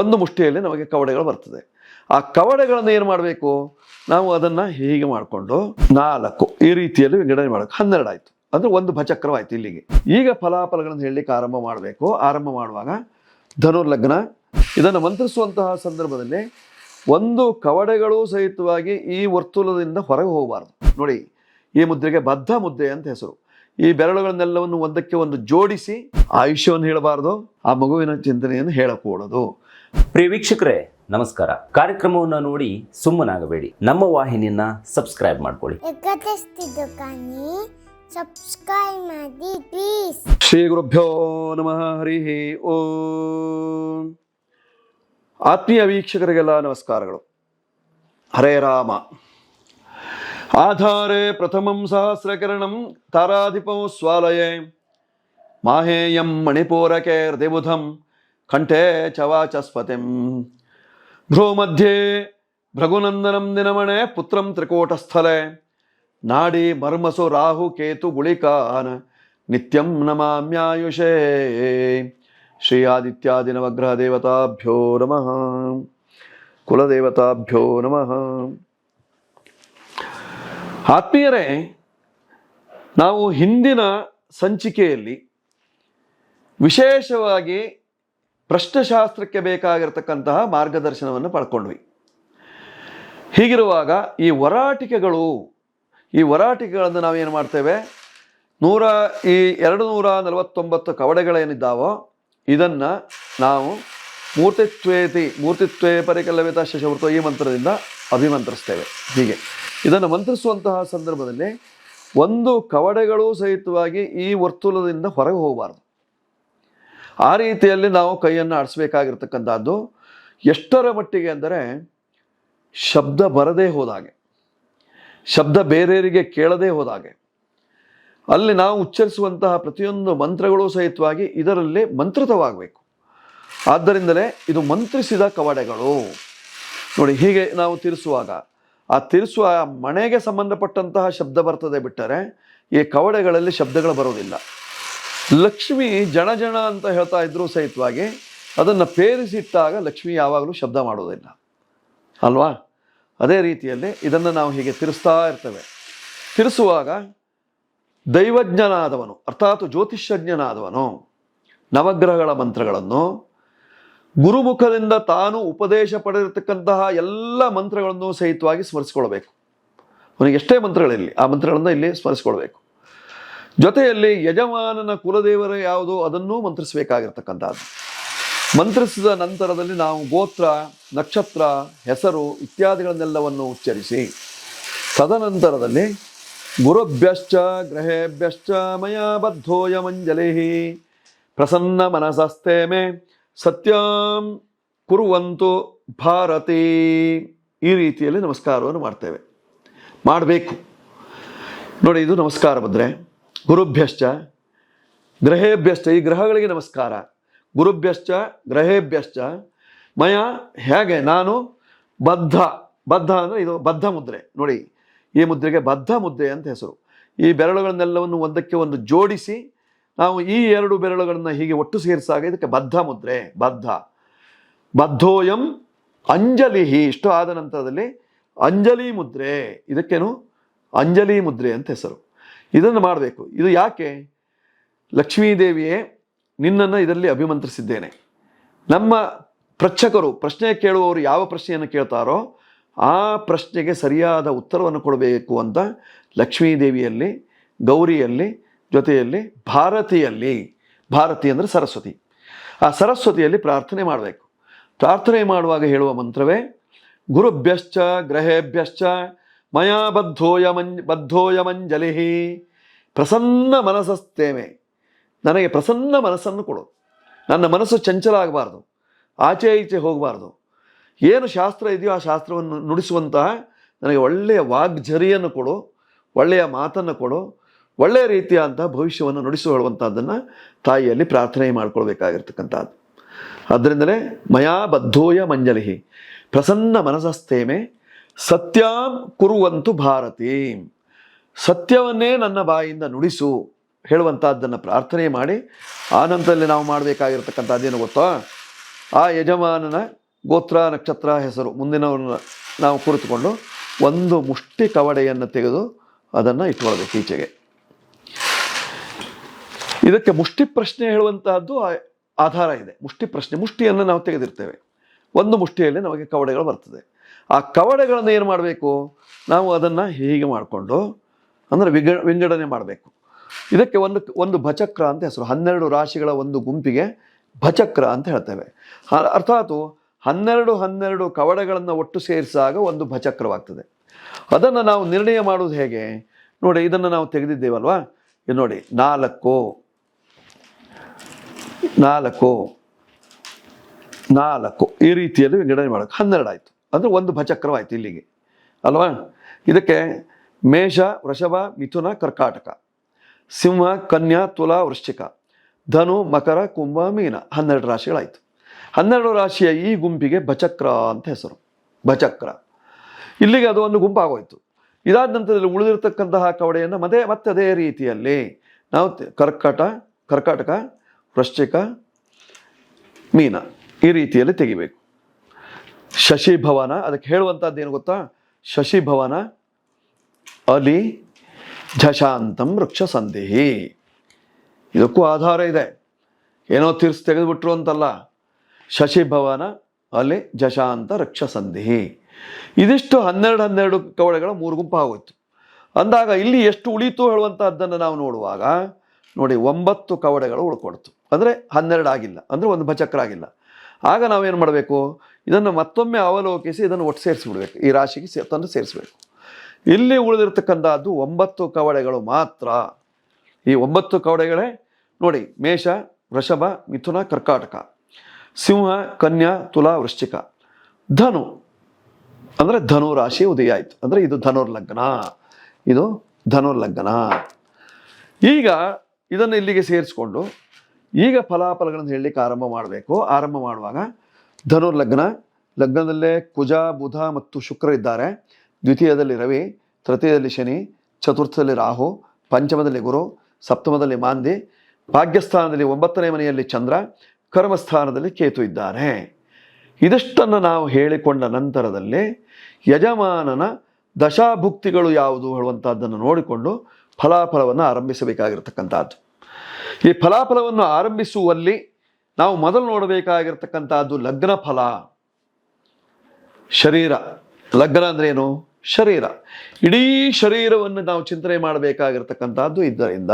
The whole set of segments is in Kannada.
ಒಂದು ಮುಷ್ಟಿಯಲ್ಲಿ ನಮಗೆ ಕವಡೆಗಳು ಬರ್ತದೆ. ಆ ಕವಡೆಗಳನ್ನು ಏನು ಮಾಡಬೇಕು? ನಾವು ಅದನ್ನು ಹೀಗೆ ಮಾಡಿಕೊಂಡು ನಾಲ್ಕು ಈ ರೀತಿಯಲ್ಲಿ ವಿಂಗಡಣೆ ಮಾಡಬೇಕು. ಹನ್ನೆರಡು ಆಯಿತು. ಅಂದರೆ ಒಂದು ಭಚಕ್ರವಾಯಿತು ಇಲ್ಲಿಗೆ. ಈಗ ಫಲಾಫಲಗಳನ್ನು ಹೇಳಲಿಕ್ಕೆ ಆರಂಭ ಮಾಡಬೇಕು. ಆರಂಭ ಮಾಡುವಾಗ ಧನುರ್ಲಗ್ನ ಇದನ್ನು ಮಂತ್ರಿಸುವಂತಹ ಸಂದರ್ಭದಲ್ಲಿ ಒಂದು ಕವಡೆಗಳು ಸಹಿತವಾಗಿ ಈ ವರ್ತುಲದಿಂದ ಹೊರಗೆ ಹೋಗಬಾರ್ದು. ನೋಡಿ, ಈ ಮುದ್ರೆಗೆ ಬದ್ಧ ಮುದ್ದೆ ಅಂತ ಹೆಸರು. ಈ ಬೆರಳುಗಳನ್ನೆಲ್ಲವನ್ನು ಒಂದಕ್ಕೆ ಒಂದು ಜೋಡಿಸಿ ಆಯುಷ್ಯವನ್ನು ಹೇಳಬಾರ್ದು. ಆ ಮಗುವಿನ ಚಿಂತನೆಯನ್ನು ಹೇಳಕೂಡದು. ಪ್ರಿಯ ವೀಕ್ಷಕರೇ ನಮಸ್ಕಾರ. ಕಾರ್ಯಕ್ರಮವನ್ನು ನೋಡಿ ಸುಮ್ಮನಾಗಬೇಡಿ. ನಮ್ಮ ವಾಹಿನಿಯನ್ನ ಸಬ್ಸ್ಕ್ರೈಬ್ ಮಾಡ್ಕೊಳ್ಳಿ. ಸಬ್ಸ್ಕ್ರೈಬ್ ಮಾಡಿ ಪ್ಲೀಸ್ ಶ್ರೀ ಗುರುಭ್ಯೋ ನಮಃ ಹರಿ ಓಂ. ಆತ್ಮೀಯ ವೀಕ್ಷಕರಿಗೆಲ್ಲ ನಮಸ್ಕಾರಗಳು. ಹರೇ ರಾಮ. ಆಧಾರೆ ಪ್ರಥಮಂ ಸಹಸ್ರಕರಣಂ ತಾರಾಧಿಪಂ ಸ್ವಾಲಯೇ. ಮಾಹೇಯಂ ಮಣಿಪೂರಕೇರ್ ಹೃದಯಬುಧಂ ಕಂಠೆ ಚವಾಚಸ್ಪತಿಂ. ಭ್ರೂ ಮಧ್ಯೆ ಭೃಗುನಂದನಂ ದಿನಮಣೆ ಪುತ್ರಂ ತ್ರಿಕೋಟಸ್ಥಲೆ. ನಾಡಿ ಮರ್ಮಸು ರಾಹು ಕೇತು ಗುಳಿಕಾನ. ನಿತ್ಯಂ ನಮಾಮ್ಯಾಯುಷೇ. ಶ್ರೀ ಆದಿತ್ಯಾದಿ ನವಗ್ರಹ ದೇವತಾಭ್ಯೋ ನಮಃ. ಕುಲದೇವತಾಭ್ಯೋ ನಮಃ. ಆತ್ಮೀಯರೇ, ನಾವು ಹಿಂದಿನ ಸಂಚಿಕೆಯಲ್ಲಿ ವಿಶೇಷವಾಗಿ ಪ್ರಶ್ನಶಾಸ್ತ್ರಕ್ಕೆ ಬೇಕಾಗಿರತಕ್ಕಂತಹ ಮಾರ್ಗದರ್ಶನವನ್ನು ಪಡ್ಕೊಂಡ್ವಿ. ಹೀಗಿರುವಾಗ ಈ ವರಾಟಿಕೆಗಳು, ಈ ವರಾಟಿಕೆಗಳನ್ನು ನಾವೇನು ಮಾಡ್ತೇವೆ? ನೂರ ಈ ಎರಡು ನೂರ ನಲವತ್ತೊಂಬತ್ತು ಕವಡೆಗಳೇನಿದ್ದಾವೋ ಇದನ್ನು ನಾವು ಮೂರ್ತಿತ್ವೇತಿ, ಮೂರ್ತಿತ್ವೇ ಪರಿಕಲ್ಲವಿತ ಶಶವೃತ ಈ ಮಂತ್ರದಿಂದ ಅಭಿಮಂತ್ರಿಸ್ತೇವೆ. ಹೀಗೆ. ಇದನ್ನು ಮಂತ್ರಿಸುವಂತಹ ಸಂದರ್ಭದಲ್ಲಿ ಒಂದು ಕವಡೆಗಳು ಸಹಿತವಾಗಿ ಈ ವರ್ತುಲದಿಂದ ಹೊರಗೆ ಹೋಗಬಾರ್ದು. ಆ ರೀತಿಯಲ್ಲಿ ನಾವು ಕೈಯನ್ನು ಆಡಿಸ್ಬೇಕಾಗಿರ್ತಕ್ಕಂಥದ್ದು ಎಷ್ಟರ ಮಟ್ಟಿಗೆ ಅಂದರೆ ಶಬ್ದ ಬರದೇ ಹೋದಾಗೆ, ಶಬ್ದ ಬೇರೆಯವರಿಗೆ ಕೇಳದೇ ಹೋದಾಗೆ. ಅಲ್ಲಿ ನಾವು ಉಚ್ಚರಿಸುವಂತಹ ಪ್ರತಿಯೊಂದು ಮಂತ್ರಗಳು ಸಹಿತವಾಗಿ ಇದರಲ್ಲಿ ಮಂತ್ರಿತವಾಗಬೇಕು. ಆದ್ದರಿಂದಲೇ ಇದು ಮಂತ್ರಿಸಿದ ಕವಡೆಗಳು. ನೋಡಿ, ಹೀಗೆ ನಾವು ತಿರಿಸುವಾಗ, ಆ ತಿರಿಸುವ ಮಣೆಗೆ ಸಂಬಂಧಪಟ್ಟಂತಹ ಶಬ್ದ ಬರ್ತದೆ ಬಿಟ್ಟರೆ ಈ ಕವಡೆಗಳಲ್ಲಿ ಶಬ್ದಗಳು ಬರೋದಿಲ್ಲ ಲಕ್ಷ್ಮಿ ಜನ ಜನ ಅಂತ ಹೇಳ್ತಾ ಇದ್ರು ಸಹಿತವಾಗಿ ಅದನ್ನು ಪೇರಿಸಿಟ್ಟಾಗ ಲಕ್ಷ್ಮಿ ಯಾವಾಗಲೂ ಶಬ್ದ ಮಾಡೋದಿಲ್ಲ. ಅಲ್ವಾ? ಅದೇ ರೀತಿಯಲ್ಲಿ ಇದನ್ನು ನಾವು ಹೀಗೆ ತಿರುಸ್ತಾ ಇರ್ತೇವೆ. ತಿರುಸುವಾಗ ದೈವಜ್ಞನಾದವನು, ಅರ್ಥಾತ್ ಜ್ಯೋತಿಷ್ಯಜ್ಞನಾದವನು, ನವಗ್ರಹಗಳ ಮಂತ್ರಗಳನ್ನು, ಗುರುಮುಖದಿಂದ ತಾನು ಉಪದೇಶ ಪಡೆದಿರತಕ್ಕಂತಹ ಎಲ್ಲ ಮಂತ್ರಗಳನ್ನು ಸಹಿತವಾಗಿ ಸ್ಮರಿಸ್ಕೊಳ್ಬೇಕು ಅವನಿಗೆ ಎಷ್ಟೇ ಮಂತ್ರಗಳಿರಲಿ, ಆ ಮಂತ್ರಗಳನ್ನು ಇಲ್ಲಿ ಸ್ಮರಿಸ್ಕೊಳ್ಬೇಕು ಜೊತೆಯಲ್ಲಿ ಯಜಮಾನನ ಕುಲದೇವರ ಯಾವುದು ಅದನ್ನೂ ಮಂತ್ರಿಸಬೇಕಾಗಿರ್ತಕ್ಕಂಥದ್ದು. ಮಂತ್ರಿಸಿದ ನಂತರದಲ್ಲಿ ನಾವು ಗೋತ್ರ, ನಕ್ಷತ್ರ, ಹೆಸರು ಇತ್ಯಾದಿಗಳನ್ನೆಲ್ಲವನ್ನು ಉಚ್ಚರಿಸಿ, ತದನಂತರದಲ್ಲಿ ಗುರುಭ್ಯಶ್ಚ ಗ್ರಹೇಭ್ಯಶ್ಚ ಮಯ ಬದ್ಧೋಯ ಪ್ರಸನ್ನ ಮನಸಸ್ತೆ ಮೇ, ಸತ್ಯಂ ಕುರುವಂತು ಭಾರತಿ. ಈ ರೀತಿಯಲ್ಲಿ ನಮಸ್ಕಾರವನ್ನು ಮಾಡ್ತೇವೆ. ಮಾಡಬೇಕು. ನೋಡಿ, ಇದು ನಮಸ್ಕಾರ ಬಂದರೆ ಗುರುಭ್ಯಶ್ಚ ಗ್ರಹೇಭ್ಯಶ್ಚ ಈ ಗ್ರಹಗಳಿಗೆ ನಮಸ್ಕಾರ. ಗುರುಭ್ಯಶ್ಚ, ಗ್ರಹೇಭ್ಯಶ್ಚ, ಮಯ ಹೇಗೆ, ನಾನು ಬದ್ಧ ಬದ್ಧ ಅಂದರೆ ಇದು ಬದ್ಧ ಮುದ್ರೆ. ನೋಡಿ, ಈ ಮುದ್ರೆಗೆ ಬದ್ಧ ಮುದ್ರೆ ಅಂತ ಹೆಸರು. ಈ ಬೆರಳುಗಳನ್ನೆಲ್ಲವನ್ನು ಒಂದಕ್ಕೆ ಒಂದು ಜೋಡಿಸಿ, ನಾವು ಈ ಎರಡು ಬೆರಳುಗಳನ್ನು ಹೀಗೆ ಒಟ್ಟು ಸೇರಿಸಾಗ ಇದಕ್ಕೆ ಬದ್ಧ ಮುದ್ರೆ, ಬದ್ಧ. ಬದ್ಧೋಯಂ ಅಂಜಲಿ ಇಷ್ಟು ಆದ ನಂತರದಲ್ಲಿ ಅಂಜಲಿ ಮುದ್ರೆ, ಇದಕ್ಕೇನು? ಅಂಜಲಿ ಮುದ್ರೆ ಅಂತ ಹೆಸರು. ಇದನ್ನು ಮಾಡಬೇಕು. ಇದು ಯಾಕೆ? ಲಕ್ಷ್ಮೀದೇವಿಯೇ ನಿನ್ನನ್ನು ಇದರಲ್ಲಿ ಅಭಿಮಂತ್ರಿಸಿದ್ದೇನೆ. ನಮ್ಮ ಪ್ರಚ್ಛಕರು ಪ್ರಶ್ನೆ ಕೇಳುವವರು ಯಾವ ಪ್ರಶ್ನೆಯನ್ನು ಕೇಳ್ತಾರೋ ಆ ಪ್ರಶ್ನೆಗೆ ಸರಿಯಾದ ಉತ್ತರವನ್ನು ಕೊಡಬೇಕು ಅಂತ ಲಕ್ಷ್ಮೀದೇವಿಯಲ್ಲಿ ಗೌರಿಯಲ್ಲಿ, ಜೊತೆಯಲ್ಲಿ ಭಾರತಿಯಲ್ಲಿ, ಭಾರತಿ ಅಂದರೆ ಸರಸ್ವತಿ. ಆ ಸರಸ್ವತಿಯಲ್ಲಿ ಪ್ರಾರ್ಥನೆ ಮಾಡಬೇಕು. ಪ್ರಾರ್ಥನೆ ಮಾಡುವಾಗ ಹೇಳುವ ಮಂತ್ರವೇ, ಗುರುಭ್ಯಶ್ಚ ಗ್ರಹೇಭ್ಯಶ್ಚ ಮಯಾ ಬದ್ಧೋಯ ಮಂಜ್ ಬದ್ಧೋಯ ಮಂಜಲಿ ಪ್ರಸನ್ನ ಮನಸ್ಸಸ್ತೇವೆ ನನಗೆ ಪ್ರಸನ್ನ ಮನಸ್ಸನ್ನು ಕೊಡು. ನನ್ನ ಮನಸ್ಸು ಚಂಚಲ ಆಗಬಾರ್ದು ಆಚೆ ಈಚೆ ಹೋಗಬಾರ್ದು. ಏನು ಶಾಸ್ತ್ರ ಇದೆಯೋ ಆ ಶಾಸ್ತ್ರವನ್ನು ನುಡಿಸುವಂತಹ ನನಗೆ ಒಳ್ಳೆಯ ವಾಗ್ಝರಿಯನ್ನು ಕೊಡು. ಒಳ್ಳೆಯ ಮಾತನ್ನು ಕೊಡು. ಒಳ್ಳೆಯ ರೀತಿಯಾದಂತಹ ಭವಿಷ್ಯವನ್ನು ನುಡಿಸು ಹೇಳುವಂಥದ್ದನ್ನು ತಾಯಿಯಲ್ಲಿ ಪ್ರಾರ್ಥನೆ ಮಾಡಿಕೊಳ್ಬೇಕಾಗಿರ್ತಕ್ಕಂಥದ್ದು. ಅದರಿಂದಲೇ ಮಯಾ ಬದ್ಧೋಯ ಮಂಜಲಿ ಪ್ರಸನ್ನ ಮನಸಸ್ತೇಮೆ. ಸತ್ಯಾಂ ಕುರುವಂತು ಭಾರತಿ. ಸತ್ಯವನ್ನೇ ನನ್ನ ಬಾಯಿಂದ ನುಡಿಸು. ಹೇಳುವಂಥದ್ದನ್ನು ಪ್ರಾರ್ಥನೆ ಮಾಡಿ. ಆ ನಂತರದಲ್ಲಿ ನಾವು ಮಾಡಬೇಕಾಗಿರ್ತಕ್ಕಂಥದ್ದೇನು ಗೊತ್ತಾ? ಆ ಯಜಮಾನನ ಗೋತ್ರ, ನಕ್ಷತ್ರ ಹೆಸರು ಮುಂದಿನವ್ರನ್ನ ನಾವು ಕುರಿತುಕೊಂಡು ಒಂದು ಮುಷ್ಟಿ ಕವಡೆಯನ್ನು ತೆಗೆದು ಅದನ್ನು ಇಟ್ಕೊಳ್ಬೇಕು ಈಚೆಗೆ. ಇದಕ್ಕೆ ಮುಷ್ಟಿ ಪ್ರಶ್ನೆ ಹೇಳುವಂತಹದ್ದು ಆಧಾರ ಇದೆ. ಮುಷ್ಟಿ ಪ್ರಶ್ನೆ, ಮುಷ್ಟಿಯನ್ನು ನಾವು ತೆಗೆದಿರ್ತೇವೆ. ಒಂದು ಮುಷ್ಟಿಯಲ್ಲಿ ನಮಗೆ ಕವಡೆಗಳು ಬರ್ತದೆ. ಆ ಕವಡೆಗಳನ್ನು ಏನು ಮಾಡಬೇಕು? ನಾವು ಅದನ್ನು ಹೀಗೆ ಮಾಡಿಕೊಂಡು, ಅಂದರೆ ವಿಂಗ, ವಿಂಗಡಣೆ ಮಾಡಬೇಕು. ಇದಕ್ಕೆ ಒಂದು ಒಂದು ಭಚಕ್ರ ಅಂತ ಹೆಸರು, ಹನ್ನೆರಡು ರಾಶಿಗಳ ಒಂದು ಗುಂಪಿಗೆ ಭಚಕ್ರ ಅಂತ ಹೇಳ್ತೇವೆ. ಅರ್ಥಾತು ಹನ್ನೆರಡು ಹನ್ನೆರಡು ಕವಡೆಗಳನ್ನು ಒಟ್ಟು ಸೇರಿಸಿದಾಗ ಒಂದು ಭಚಕ್ರವಾಗ್ತದೆ. ಅದನ್ನು ನಾವು ನಿರ್ಣಯ ಮಾಡೋದು ಹೇಗೆ? ನೋಡಿ, ಇದನ್ನು ನಾವು ತೆಗೆದಿದ್ದೇವಲ್ವಾ? ಇದು ನೋಡಿ, ನಾಲ್ಕು. ನಾಲ್ಕು. ನಾಲ್ಕು. ಈ ರೀತಿಯಲ್ಲಿ ವಿಂಗಡಣೆ ಮಾಡೋದು ಹನ್ನೆರಡು ಆಯಿತು. ಅಂದರೆ ಒಂದು ಭಚಕ್ರವಾಯಿತು ಇಲ್ಲಿಗೆ. ಅಲ್ವಾ? ಇದಕ್ಕೆ ಮೇಷ, ವೃಷಭ, ಮಿಥುನ, ಕರ್ಕಾಟಕ. ಸಿಂಹ, ಕನ್ಯಾ, ತುಲಾ, ವೃಶ್ಚಿಕ. ಧನು, ಮಕರ, ಕುಂಭ, ಮೀನ. ಹನ್ನೆರಡು ರಾಶಿಗಳಾಯಿತು. ಹನ್ನೆರಡು ರಾಶಿಯ ಈ ಗುಂಪಿಗೆ ಭಚಕ್ರ ಅಂತ ಹೆಸರು. ಭಚಕ್ರ. ಇಲ್ಲಿಗೆ ಅದು ಒಂದು ಗುಂಪಾಗೋಯಿತು. ಇದಾದ ನಂತರದಲ್ಲಿ ಉಳಿದಿರತಕ್ಕಂತಹ ಕವಡೆಯನ್ನು ಮತ್ತೆ ಮತ್ತೆ ಅದೇ ರೀತಿಯಲ್ಲಿ ನಾವು ಕರ್ಕಟ, ಕರ್ಕಾಟಕ, ವೃಶ್ಚಿಕ, ಮೀನ ಈ ರೀತಿಯಲ್ಲಿ ತೆಗಿಬೇಕು. ಶಶಿಭವನ ಅದಕ್ಕೆ ಹೇಳುವಂಥದ್ದು ಏನು ಗೊತ್ತಾ? ಶಶಿ ಭವನ ಅಲಿ ಝಶಾಂತಂ ವೃಕ್ಷ ಸಂದೇಹಿ ಇದಕ್ಕೂ ಆಧಾರ ಇದೆ. ಏನೋ ತೀರ್ಸಿ ತೆಗೆದುಬಿಟ್ರು ಅಂತಲ್ಲ. ಶಶಿಭವನ ಅಲಿ ಜಶಾಂತ ರಕ್ಷ ಸಂದೇಹಿ ಇದಿಷ್ಟು ಹನ್ನೆರಡು ಹನ್ನೆರಡು ಕವಳೆಗಳ ಮೂರು ಗುಂಪು ಆಗೋಯ್ತು. ಅಂದಾಗ ಇಲ್ಲಿ ಎಷ್ಟು ಉಳಿತು ಹೇಳುವಂಥದ್ದನ್ನು ನಾವು ನೋಡುವಾಗ, ನೋಡಿ, ಒಂಬತ್ತು ಕವಡೆಗಳು ಉಳ್ಕೊಡ್ತು. ಅಂದರೆ ಹನ್ನೆರಡು ಆಗಿಲ್ಲ, ಅಂದರೆ ಒಂದು ಭಚಕ್ರ ಆಗಿಲ್ಲ ಆಗ ನಾವೇನು ಮಾಡಬೇಕು? ಇದನ್ನು ಮತ್ತೊಮ್ಮೆ ಅವಲೋಕಿಸಿ ಇದನ್ನು ಒಟ್ಟು ಸೇರಿಸಿಬಿಡ್ಬೇಕು. ಈ ರಾಶಿಗೆ ಸೇ ತಂದು ಸೇರಿಸಬೇಕು. ಇಲ್ಲಿ ಉಳಿದಿರ್ತಕ್ಕಂಥದ್ದು ಒಂಬತ್ತು ಕವಡೆಗಳು ಮಾತ್ರ. ಈ ಒಂಬತ್ತು ಕವಡೆಗಳೇ ನೋಡಿ, ಮೇಷ, ವೃಷಭ, ಮಿಥುನ, ಕರ್ಕಾಟಕ. ಸಿಂಹ, ಕನ್ಯಾ, ತುಲಾ, ವೃಶ್ಚಿಕ. ಧನು. ಅಂದರೆ ಧನು ರಾಶಿ ಉದಯ ಆಯಿತು. ಅಂದರೆ ಇದು ಧನುರ್ಲಗ್ನ. ಇದು ಧನುರ್ಲಗ್ನ. ಈಗ ಇದನ್ನು ಇಲ್ಲಿಗೆ ಸೇರಿಸ್ಕೊಂಡು ಈಗ ಫಲಾಫಲಗಳನ್ನು ಹೇಳಲಿಕ್ಕೆ ಆರಂಭ ಮಾಡಬೇಕು. ಆರಂಭ ಮಾಡುವಾಗ ಧನುರ್ಲಗ್ನ ಲಗ್ನದಲ್ಲೇ ಕುಜ, ಬುಧ ಮತ್ತು ಶುಕ್ರ ಇದ್ದಾರೆ. ದ್ವಿತೀಯದಲ್ಲಿ ರವಿ, ತೃತೀಯದಲ್ಲಿ ಶನಿ, ಚತುರ್ಥದಲ್ಲಿ ರಾಹು, ಪಂಚಮದಲ್ಲಿ ಗುರು, ಸಪ್ತಮದಲ್ಲಿ ಮಾಂದಿ, ಭಾಗ್ಯಸ್ಥಾನದಲ್ಲಿ ಒಂಬತ್ತನೇ ಮನೆಯಲ್ಲಿ ಚಂದ್ರ, ಕರ್ಮಸ್ಥಾನದಲ್ಲಿ ಕೇತು ಇದ್ದಾರೆ. ಇದಿಷ್ಟನ್ನು ನಾವು ಹೇಳಿಕೊಂಡ ನಂತರದಲ್ಲಿ ಯಜಮಾನನ ದಶಾಭುಕ್ತಿಗಳು ಯಾವುದು ಹೇಳುವಂಥದ್ದನ್ನು ನೋಡಿಕೊಂಡು ಫಲಾಫಲವನ್ನು ಆರಂಭಿಸಬೇಕಾಗಿರ್ತಕ್ಕಂಥದ್ದು. ಈ ಫಲಾಫಲವನ್ನು ಆರಂಭಿಸುವಲ್ಲಿ ನಾವು ಮೊದಲು ನೋಡಬೇಕಾಗಿರ್ತಕ್ಕಂಥದ್ದು ಲಗ್ನ ಫಲ. ಶರೀರ. ಲಗ್ನ ಅಂದ್ರೆ ಏನು? ಶರೀರ. ಇಡೀ ಶರೀರವನ್ನು ನಾವು ಚಿಂತನೆ ಮಾಡಬೇಕಾಗಿರ್ತಕ್ಕಂಥದ್ದು ಇದರಿಂದ.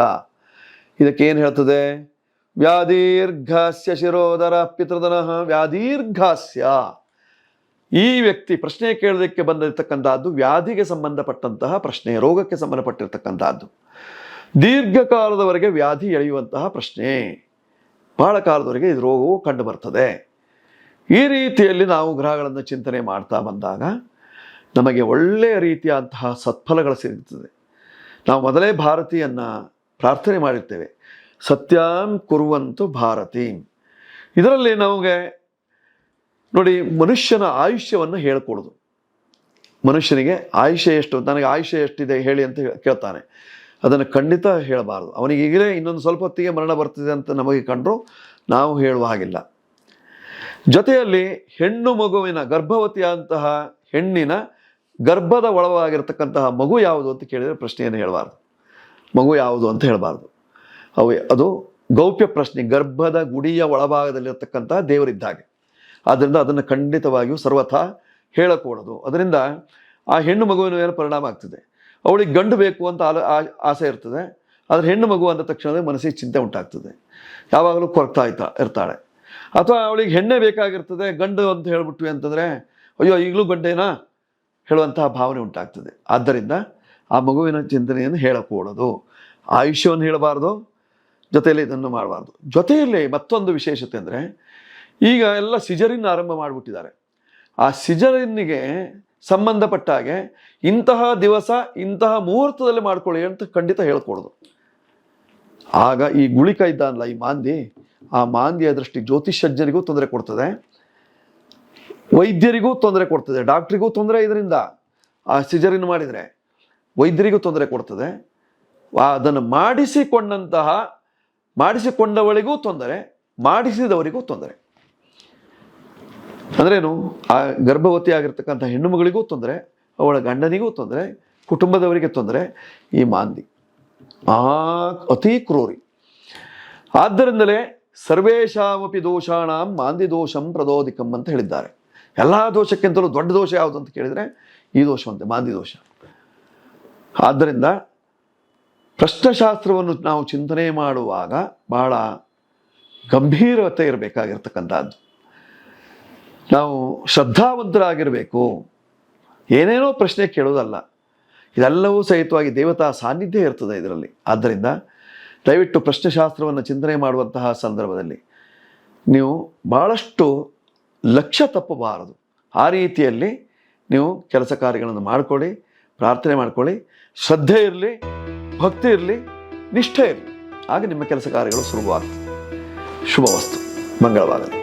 ಇದಕ್ಕೆ ಏನು ಹೇಳ್ತದೆ? ವ್ಯಾದೀರ್ಘಾಸ್ಯ ಶಿರೋದರ ಪಿತೃದನಃ ವ್ಯಾಧೀರ್ಘಾಸ್ಯ ಈ ವ್ಯಕ್ತಿ ಪ್ರಶ್ನೆ ಕೇಳೋದಕ್ಕೆ ಬಂದಿರತಕ್ಕಂಥದ್ದು ವ್ಯಾಧಿಗೆ ಸಂಬಂಧಪಟ್ಟಂತಹ ಪ್ರಶ್ನೆ, ರೋಗಕ್ಕೆ ಸಂಬಂಧಪಟ್ಟಿರ್ತಕ್ಕಂಥದ್ದು. ದೀರ್ಘಕಾಲದವರೆಗೆ ವ್ಯಾಧಿ ಎಳೆಯುವಂತಹ ಪ್ರಶ್ನೆ. ಬಹಳ ಕಾಲದವರೆಗೆ ಇದು ರೋಗವು ಕಂಡು ಬರ್ತದೆ. ಈ ರೀತಿಯಲ್ಲಿ ನಾವು ಗ್ರಹಗಳನ್ನು ಚಿಂತನೆ ಮಾಡ್ತಾ ಬಂದಾಗ ನಮಗೆ ಒಳ್ಳೆಯ ರೀತಿಯಾದಂತಹ ಸತ್ಫಲಗಳು ಸಿಗುತ್ತದೆ. ನಾವು ಮೊದಲೇ ಭಾರತಿಯನ್ನು ಪ್ರಾರ್ಥನೆ ಮಾಡಿರ್ತೇವೆ. ಸತ್ಯಂ ಕುರುವಂತು ಭಾರತಿ. ಇದರಲ್ಲಿ ನಮಗೆ ನೋಡಿ ಮನುಷ್ಯನ ಆಯುಷ್ಯವನ್ನು ಹೇಳ್ಕೊಡೋದು. ಮನುಷ್ಯನಿಗೆ ಆಯುಷ್ಯ ಎಷ್ಟು? ನನಗೆ ಆಯುಷ್ಯ ಎಷ್ಟಿದೆ ಹೇಳಿ ಅಂತ ಕೇಳ್ತಾನೆ. ಅದನ್ನು ಖಂಡಿತ ಹೇಳಬಾರದು. ಅವನಿಗೆ ಈಗಲೇ ಇನ್ನೊಂದು ಸ್ವಲ್ಪ ಹೊತ್ತಿಗೆ ಮರಣ ಬರ್ತಿದೆ ಅಂತ ನಮಗೆ ಕಂಡ್ರು, ನಾವು ಹೇಳುವ ಹಾಗಿಲ್ಲ. ಜೊತೆಯಲ್ಲಿ ಹೆಣ್ಣು ಮಗುವಿನ ಗರ್ಭವತಿಯಾದಂತಹ ಹೆಣ್ಣಿನ ಗರ್ಭದ ಒಳವಾಗಿರ್ತಕ್ಕಂತಹ ಮಗು ಯಾವುದು ಅಂತ ಕೇಳಿದರೆ ಪ್ರಶ್ನೆಯನ್ನು ಹೇಳಬಾರ್ದು. ಮಗು ಯಾವುದು ಅಂತ ಹೇಳಬಾರ್ದು. ಅವು ಅದು ಗೌಪ್ಯ ಪ್ರಶ್ನೆ, ಗರ್ಭದ ಗುಡಿಯ ಒಳಭಾಗದಲ್ಲಿರ್ತಕ್ಕಂತಹ ದೇವರಿದ್ದ ಹಾಗೆ. ಆದ್ದರಿಂದ ಅದನ್ನು ಖಂಡಿತವಾಗಿಯೂ ಸರ್ವಥಾ ಹೇಳಕೂಡದು. ಅದರಿಂದ ಆ ಹೆಣ್ಣು ಮಗುವಿನ ಮೇಲೆ ಪರಿಣಾಮ ಆಗ್ತದೆ. ಅವಳಿಗೆ ಗಂಡು ಬೇಕು ಅಂತ ಆಲ ಆಸೆ ಇರ್ತದೆ. ಆದರೆ ಹೆಣ್ಣು ಮಗು ಅಂದ ತಕ್ಷಣವೇ ಮನಸ್ಸಿಗೆ ಚಿಂತೆ ಉಂಟಾಗ್ತದೆ. ಯಾವಾಗಲೂ ಕೊರಗ್ತಾ ಇರ್ತಾ ಇರ್ತಾಳೆ. ಅಥವಾ ಅವಳಿಗೆ ಹೆಣ್ಣೆ ಬೇಕಾಗಿರ್ತದೆ, ಗಂಡು ಅಂತ ಹೇಳ್ಬಿಟ್ವಿ ಅಂತಂದರೆ, ಅಯ್ಯೋ, ಈಗಲೂ ಗಂಡೇನಾ? ಹೇಳುವಂತಹ ಭಾವನೆ ಉಂಟಾಗ್ತದೆ. ಆದ್ದರಿಂದ ಆ ಮಗುವಿನ ಚಿಂತನೆಯನ್ನು ಹೇಳಕೂಡದು ಆಯುಷ್ಯವನ್ನು ಹೇಳಬಾರ್ದು, ಜೊತೆಯಲ್ಲಿ ಇದನ್ನು ಮಾಡಬಾರ್ದು. ಜೊತೆಯಲ್ಲಿ ಮತ್ತೊಂದು ವಿಶೇಷತೆ ಅಂದರೆ, ಈಗ ಎಲ್ಲ ಸಿಜರಿನ್ ಆರಂಭ ಮಾಡಿಬಿಟ್ಟಿದ್ದಾರೆ. ಆ ಸಿಜರಿನ್ನಿಗೆ ಸಂಬಂಧಪಟ್ಟ ಹಾಗೆ ಇಂತಹ ದಿವಸ, ಇಂತಹ ಮುಹೂರ್ತದಲ್ಲಿ ಮಾಡ್ಕೊಳ್ಳಿ ಅಂತ ಖಂಡಿತ ಹೇಳ್ಕೊಡೋದು. ಆಗ ಈ ಗುಳಿಕ ಇದ್ದಾನಲ್ಲ ಈ ಮಾಂದಿ, ಆ ಮಾಂದಿಯ ದೃಷ್ಟಿ ಜ್ಯೋತಿಷಜ್ಞರಿಗೂ ತೊಂದರೆ ಕೊಡ್ತದೆ. ವೈದ್ಯರಿಗೂ ತೊಂದರೆ ಕೊಡ್ತದೆ. ಡಾಕ್ಟ್ರಿಗೂ ತೊಂದರೆ ಇದರಿಂದ. ಆ ಸಿಜರಿನ್ ಮಾಡಿದರೆ ವೈದ್ಯರಿಗೂ ತೊಂದರೆ ಕೊಡ್ತದೆ. ಅದನ್ನು ಮಾಡಿಸಿಕೊಂಡಂತಹ, ಮಾಡಿಸಿಕೊಂಡವಳಿಗೂ ತೊಂದರೆ, ಮಾಡಿಸಿದವರಿಗೂ ತೊಂದರೆ. ಅಂದ್ರೇನು? ಆ ಗರ್ಭವತಿ ಆಗಿರ್ತಕ್ಕಂಥ ಹೆಣ್ಣು ಮಗಳಿಗೂ ತೊಂದರೆ, ಅವಳ ಗಂಡನಿಗೂ ತೊಂದರೆ, ಕುಟುಂಬದವರಿಗೆ ತೊಂದರೆ, ಈ ಮಾಂದಿ. ಆ ಅತಿ ಕ್ರೂರಿ. ಆದ್ದರಿಂದಲೇ ಸರ್ವೇಶಾಮಪಿ ದೋಷಾಣಾಂ ಮಾಂದಿ ದೋಷಂ ಪ್ರದೋದಿಕಂ ಅಂತ ಹೇಳಿದ್ದಾರೆ. ಎಲ್ಲ ದೋಷಕ್ಕಿಂತಲೂ ದೊಡ್ಡ ದೋಷ ಯಾವುದು ಅಂತ ಕೇಳಿದರೆ ಈ ದೋಷವಂತೆ, ಮಾಂದಿ ದೋಷ. ಆದ್ದರಿಂದ ಪ್ರಶ್ನಶಾಸ್ತ್ರವನ್ನು ನಾವು ಚಿಂತನೆ ಮಾಡುವಾಗ ಬಹಳ ಗಂಭೀರತೆ ಇರಬೇಕಾಗಿರ್ತಕ್ಕಂಥದ್ದು. ನಾವು ಶ್ರದ್ಧಾವಂತರಾಗಿರಬೇಕು. ಏನೇನೋ ಪ್ರಶ್ನೆ ಕೇಳೋದಲ್ಲ. ಇದೆಲ್ಲವೂ ಸಹಿತವಾಗಿ ದೇವತಾ ಸಾನ್ನಿಧ್ಯ ಇರ್ತದೆ ಇದರಲ್ಲಿ. ಆದ್ದರಿಂದ ದಯವಿಟ್ಟು ಪ್ರಶ್ನೆಶಾಸ್ತ್ರವನ್ನು ಚಿಂತನೆ ಮಾಡುವಂತಹ ಸಂದರ್ಭದಲ್ಲಿ ನೀವು ಭಾಳಷ್ಟು ಲಕ್ಷ್ಯ ತಪ್ಪಬಾರದು. ಆ ರೀತಿಯಲ್ಲಿ ನೀವು ಕೆಲಸ ಕಾರ್ಯಗಳನ್ನು ಮಾಡಿಕೊಳ್ಳಿ, ಪ್ರಾರ್ಥನೆ ಮಾಡಿಕೊಳ್ಳಿ, ಶ್ರದ್ಧೆ ಇರಲಿ, ಭಕ್ತಿ ಇರಲಿ, ನಿಷ್ಠೆ ಇರಲಿ. ಆಗ ನಿಮ್ಮ ಕೆಲಸ ಕಾರ್ಯಗಳು ಸುಲಭವಾಗ್ತದೆ ಶುಭವಸ್ತು. ಮಂಗಳವಾಗಲಿ.